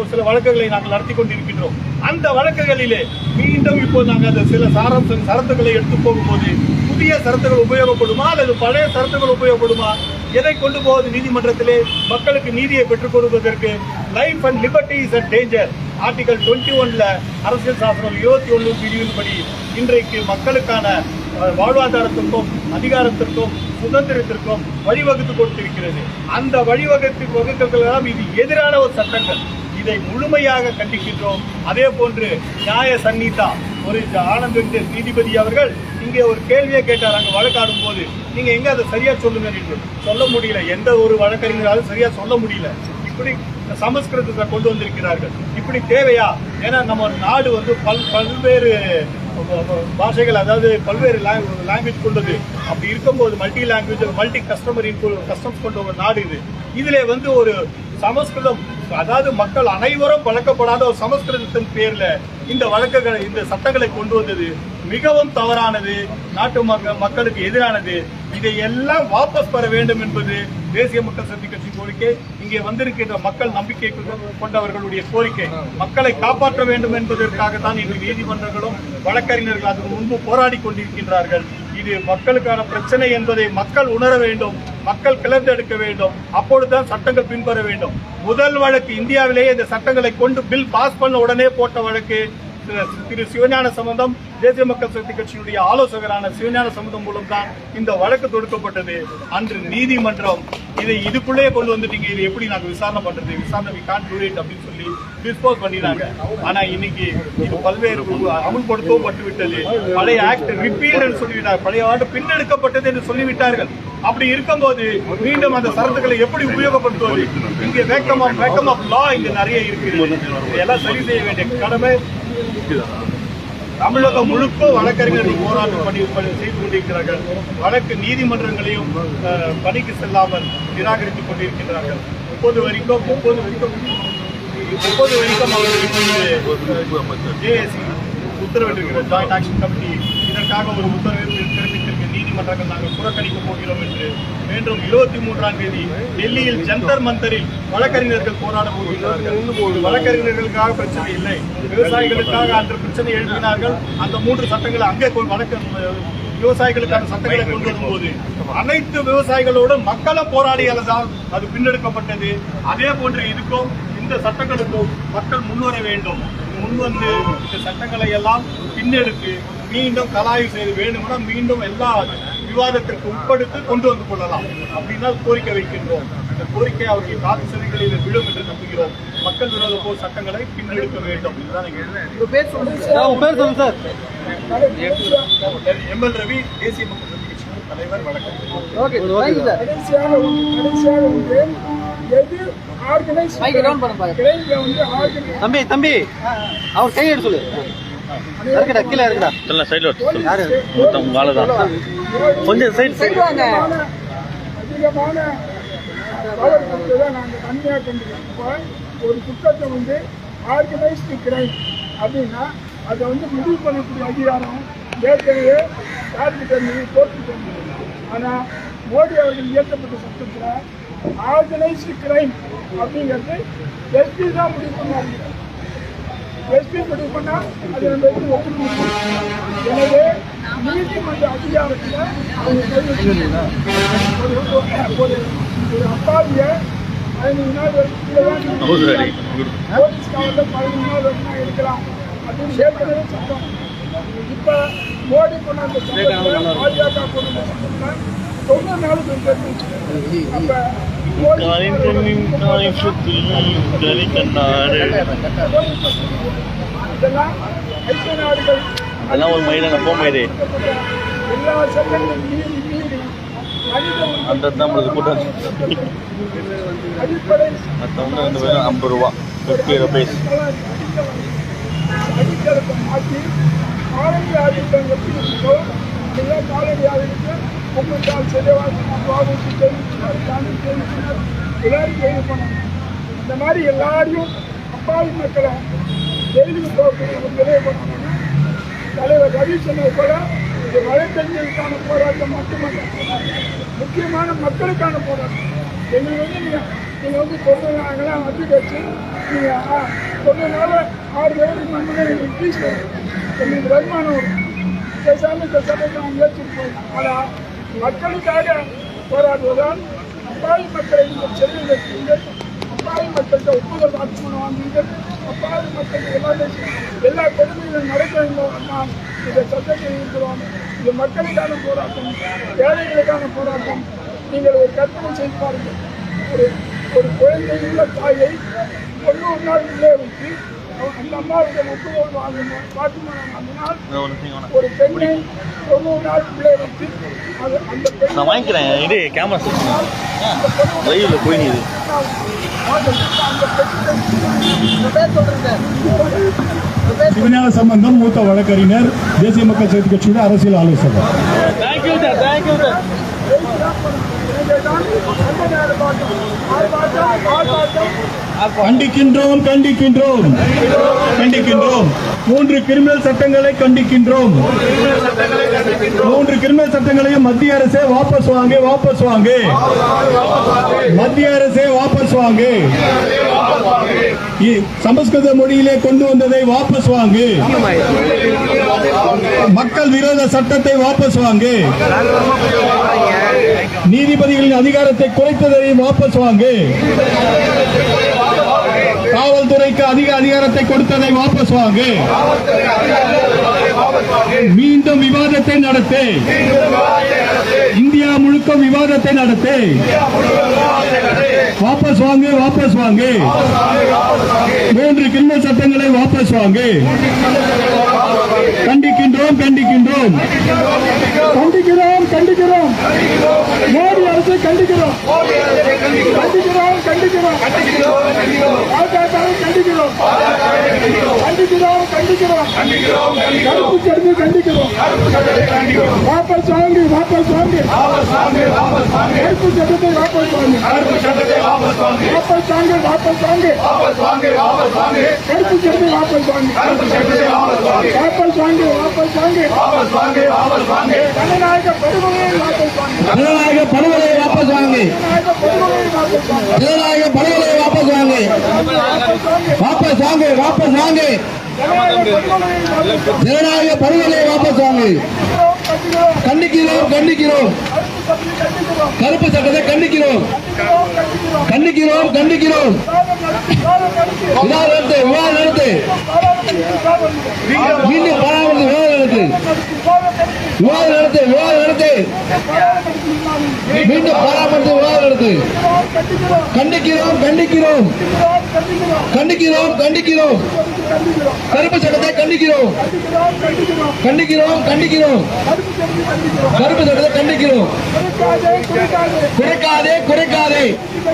ஒரு சில வழக்குகளை நாங்கள் நடத்தி கொண்டிருக்கின்றோம். அந்த வழக்குகளிலே மீண்டும் இப்போ நாங்கள் அந்த சில சாராம்ச சரத்துக்களை எடுத்து போகும்போது புதிய சரத்துகள் உபயோகப்படுமா அல்லது பழைய சரத்துகள் உபயோகப்படுமா? எதை கொண்டு போவது நீதிமன்றத்திலே? மக்களுக்கு நீதியை பெற்றுக் கொடுப்பதற்கு life and liberty is a danger article twenty ஒன்ல அரசியல் சாசனம் இருபத்தி ஒன்று பிரிவின்படி இன்றைக்கு மக்களுக்கான வாழ்வாதாரத்திற்கும் அதிகாரத்திற்கும் சுதந்திரத்திற்கும் வழிவகுத்து கொடுத்திருக்கிறது. அந்த வழிவகுத்து வகுக்கிறதுலாம் இது எதிரான ஒரு சட்டங்கள். இதை முழுமையாக கண்டிக்கின்றோம். அதே போன்று நியாய சந்நிதா ஒரு ஆனந்த் வெங்கடேஷ் நீதிபதி அவர்கள் இங்கே ஒரு கேள்வியை கேட்டார். அங்கே வழக்காடும் போது நீங்க எங்க அதை சரியா சொல்லுங்க என்று. சொல்ல முடியல. எந்த ஒரு வழக்கறிஞராலும் சரியா சொல்ல முடியல. இப்படி சமஸ்கிருதத்தை கொண்டு வந்திருக்கிறார்கள். இப்படி தேவையா? ஏன்னா நம்ம நாடு வந்து பல் பல்வேறு பாஷைகள் அதாவது பல்வேறு லாங்குவேஜ் கொண்டது. அப்படி இருக்கும்போது multi language multi customer customs கொண்ட ஒரு நாடு இது. இதில் வந்து ஒரு சமஸ்கிருதம் அதாவது மக்கள் அனைவரும் வழக்கப்படாத ஒரு சமஸ்கிருதத்தின் பேர்ல இந்த வழக்குகளை இந்த சட்டங்களை கொண்டு வந்தது மிகவும் தவறானது நாட்டு மக்க- மக்களுக்கு எதிரானது. இதை எல்லாம் வாபஸ் பெற வேண்டும் என்பது தேசிய மக்கள் சக்தி கட்சி கோரிக்கை. இங்கே வந்திருக்கின்ற மக்கள் நம்பிக்கை கொண்டவர்களுடைய கோரிக்கை. மக்களை காப்பாற்ற வேண்டும் என்பதற்காக தான் இன்று நீதிமன்றங்களும் வழக்கறிஞர்கள் அதற்கு முன்பு போராடி கொண்டிருக்கின்றார்கள். இது மக்களுக்கான பிரச்சனை என்பதை மக்கள் உணர வேண்டும் மக்கள் கிளர்ந்தெடுக்க வேண்டும். அப்பொழுதுதான் சட்டங்கள் பின்பற வேண்டும். முதல் வழக்கு இந்தியாவிலேயே இந்த சட்டங்களை கொண்டு பில் பாஸ் பண்ண உடனே போட்ட வழக்கு. திரு- சிவஞான சம்பந்தம் தேசிய மக்கள் சக்தி கட்சியினுடைய ஆலோசகரான சிவஞான சம்பந்தம் மூலம் தான் இந்த வழக்கு தொடுக்கப்பட்டது. அன்று நீதிமன்றம் இதை இதுக்குள்ளேயே கொண்டு வந்துட்டீங்க. இது எப்படி நாங்க விசாரணை பண்றது? விசாரணை வி கான் டூ இட் அப்படின்னு சொல்லி டிஸ்போஸ் பண்ணினாங்க ஆனா இன்னைக்கு இது பல்வேறு அமுல்படுத்தவும் பட்டு விட்டது. பழைய ஆக்ட் ரிப்பீல்டு சொல்லிவிட்டார் பழைய ஆண்டு பின்னெடுக்கப்பட்டது என்று சொல்லிவிட்டார்கள். அப்படி இருக்கும்போது மீண்டும் அந்த சரத்துக்களை எப்படி உபயோகப்படுத்துவது? இங்கே vacuum of vacuum of law இங்க நிறைய இருக்கு. இதெல்லாம் சரி செய்ய வேண்டிய கடமை. தமிழகம் முழுக்க வழக்கறிஞர்கள் போராட்டம் பண்ணி செய்து கொண்டிருக்கிறார்கள். வழக்கு நீதிமன்றங்களையும் அஹ், பணிக்கு செல்லாமல் நிராகரித்துக் கொண்டிருக்கிறார்கள் முப்பது வரைக்கும் முப்பது வரைக்கும் முப்பது வரைக்கும் அவர்களுக்கு ஜேஏசி ஜாயிண்ட் ஆக்ஷன் கமிட்டி இதற்காக ஒரு உத்தரவு நீதிமன்றங்கள் நாங்கள் புறக்கணிக்க போகிறோம் என்று மீண்டும் இருபத்தி மூன்றாம் தேதி டெல்லியில் ஜந்தர் மந்தரில் வழக்கறிஞர்கள் போராட போகிறார்கள். வழக்கறிஞர்களுக்காக பிரச்சனை இல்லை. விவசாயிகளுக்காக அன்று பிரச்சனை எழுப்பினார்கள். அந்த மூன்று சட்டங்களை அங்கே வழக்கு விவசாயிகளுக்கான சட்டங்களை கொண்டு வரும்போது அனைத்து விவசாயிகளோடு மக்களும் போராடியதால் அது பின்னெடுக்கப்பட்டது. அதே போன்று இதுக்கும் இந்த சட்டங்களுக்கும் மக்கள் முன்வர வேண்டும். முன்வந்து இந்த சட்டங்களை எல்லாம் பின்னெடுத்து மீண்டும் கலாய்வு செய்து வேண்டுமென மீண்டும் எல்லா விவாதத்திற்கு உட்படுத்தி கொண்டு வந்து கொள்ளலாம். அப்படின்னா கோரிக்கை வைக்கின்றோம். இந்த கோரிக்கை அவருடைய காது செவிகளில் விழும் என்று நம்புகிறோம். மக்கள் விரோத போர் சட்டங்களை பின்னெடுக்க வேண்டும். இதுதான் எங்க பேர் சொல்லுங்க சார். எம்எல் ரவி தேசிய மக்கள் தலைவர். ஆர்கனைஸ் தம்பி தம்பி. அவர் கை எடுத்து சொல்லு. இருக்குடா கீழே இருக்குடா. எல்லாம் சைடில் யாரு? மொத்தம் உங்க ஆளு தான். கொஞ்சம் சைடு சைடு வாங்க. அதிகமான பவர் கொடுத்து தான் நாங்கள் கம்மியாக கொண்டிருக்கோம் இப்போ ஒரு குற்றத்தை வந்து ஆர்கனைஸ்டு கிரைம் அப்படின்னா அதை வந்து முடிவு பண்ணக்கூடிய அதிகாரம் ஏற்கனவே யாருக்கு தெரிஞ்சது கோர்ட்டு தெரிஞ்சது ஆனால் மோடி அவர்கள் இயற்றப்பட்ட சட்டத்தில் ஆர்கனைஸ்டு கிரைம் அப்படிங்கிறது எஸ்பி தான் முடிவு பண்ணுவாங்க எஸ்பி முடிவு பண்ணா அது நம்ம எப்படி ஒப்புக்க முடியும் எனவே நீதிமன்ற அதிகாரத்தில் அவங்க. ஒரு ஒரு அப்பாவிய பதினஞ்சு நாள் போலீஸ் காவலில் பதினஞ்சு நாள் வரைக்கும் இருக்கலாம். அப்படின்னு ஏற்கனவே சட்டம். இப்ப மோடி கொண்டு வந்த சட்டத்தில் பாஜக கொண்டு வந்த சட்டத்தில் தொண்ணூறு நாள் பெருச்சு அப்ப அதெல்லாம் ஒரு மயிலான மயிலே அந்த நம்மளுக்கு கூட்டம் ரெண்டு பேரும் ஐம்பது ரூபா ஃபிஃப்டி ருபீஸ் மாற்றி காலனி எல்லா காலனி முப்பத்தால் சிறைவாசனம் பாபுக்கு தெரிவிச்சினார் காந்தி தெரிவிச்சினார் எல்லாரும் கைது பண்ணணும் இந்த மாதிரி எல்லாரையும் அப்பாவி மக்களை ஜெயிலுக்கு போகக்கூடிய ஒரு நிலையை பண்ணணும் தலைவர் ரவிச்சந்திர கூட போல இது வழக்கறிஞருக்கான போராட்டம் மட்டுமல்ல முக்கியமான மக்களுக்கான போராட்டம் எங்களுக்கு வந்து நீங்க நீங்கள் வந்து தொண்ணூறாங்களாம் வந்து வச்சு நீங்கள் தொண்ணூறு ஆறு பேருக்கு நம்ம இன்க்ரீஸ் எங்களுக்கு வருமானம் வரும் பேசாமல் இந்த சட்டத்தை நாம் ஏற்றுப்போம் ஆனால் மக்களுக்காக போராடுவதால் அப்பாவி மக்களை நீங்கள் செல்வி வைத்தீர்கள் அப்பாவி மக்கள்கிட்ட ஒப்புதல் வாக்குமூலம் வாங்குவீர்கள் அப்பாவி மக்களுக்கு எல்லாமே எல்லா கொடுமைகளும் நடக்க வேண்டும் நாம் இந்த சட்டத்தை இருக்கிறோம் இது மக்களுக்கான போராட்டம் ஏழைகளுக்கான போராட்டம். நீங்கள் ஒரு கற்பனை செய்து பாருங்கள். ஒரு ஒரு குழந்தையுள்ள தாயை தொண்ணூறு நாள் உள்ளே வைத்து அந்த அம்மாவுடைய ஒப்புதல் வாங்கணும் வாக்குமூலம் வாங்கினால் ஒரு பெண்ணை தொண்ணூறு நாள் உள்ளே வைத்து அது அந்த பெண் நான் வாங்கிக்கிறேன். இது கேமரா லைவ்ல போய் நீ சிவஞான சம்பந்தம் மூத்த வழக்கறிஞர் தேசிய மக்கள் சக்தி கட்சியோட அரசியல் ஆலோசகர். தேங்க்யூ சார் தேங்க்யூ சார் கண்டிக்கின்றோம் கண்டிக்கின்றோம். கண்டிக்கின்றோம். மூன்று கிரிமினல் சட்டங்களை கண்டிக்கின்றோம். மூன்று கிரிமினல் சட்டங்களையும் மத்திய அரசே வாபஸ் வாங்க வாபஸ் வாங்க. மத்திய அரசே வாபஸ் வாங்க. இ- சமஸ்கிருத மொழியிலே கொண்டு வந்ததை வாபஸ் வாங்கு. மக்கள் விரோத சட்டத்தை வாபஸ் வாங்கு. நீதிபதிகளின் அதிகாரத்தை குறைத்ததை வாபஸ் வாங்கு. காவல்துறைக்கு அதிக அதிகாரத்தை கொடுத்ததை வாபஸ் வாங்கு. மீண்டும் விவாதத்தை நடத்து. இந்தியா முழுக்க விவாதத்தை நடத்து. வாபஸ் வாங்கு வாபஸ் வாங்கு. மூன்று கிரிமினல் சட்டங்களை வாபஸ் வாங்கு. கண்டிக்கின்றோம் கண்டிக்கின்றோம். கண்டிக்கிறோம் கண்டிக்கிறோம். மோடி அரசை கண்டிக்கிறோம். கண்டிக்கிறோம் கண்டிக்கிறோம். பாஜகவை கண்டிக்கிறோம். கண்டிக்கிறோம் கண்டிக்கிறோம். கருப்பு சேர்ந்து கண்டிக்கிறோம். வாபஸ் வாங்கி வாபஸ் வாங்கி. கருப்பு சட்டத்தை வாபஸ் வாங்கி. வாபஸ் வாங்கி வாபஸ் வாங்கி. கருப்பு சட்டத்தை வாபஸ் வாங்கி. வாபஸ் வாங்கி வாபஸ் வாங்கி. ஜனநாயக படுகொலையை வாபஸ் வாங்கி. ஜனநாயக படுகொலையை வாபஸ் வாங்கு. ஜனநாயக படுகொலையை வாபஸ் வாங்கி. ஜனநாயக படுகொலையை வாபஸ் வாங்கு. வாபஸ் வாங்கு வாபஸ் வாங்கு. ஜனநாயக படுகொலையை வாபஸ் வாங்கி. வாபஸ் வாங்கு கண்டிக்கிறோம் கண்டிக்கிறோம். கருப்பு சட்டத்தை கண்டிக்கிறோம். கண்டிக்கிறோம் கண்டிக்கிறோம். விவாதம் நடத்து மீண்டும் பாராளுமன்ற விவாதம் நடத்து விவாதம் நடத்து. விவாதம் நடத்து மீண்டும் பாராமரித்து விவாதம் நடத்து. கண்டிக்கிறோம் கண்டிக்கிறோம். கண்டிக்கிறோம் கண்டிக்கிறோம். கருப்பு சட்டத்தை கண்டிக்கிறோம். கண்டிக்கிறோம் கண்டிக்கிறோம். கருப்பு சட்டத்தை கண்டிக்கிறோம். குறைக்காதே குறைக்காதே.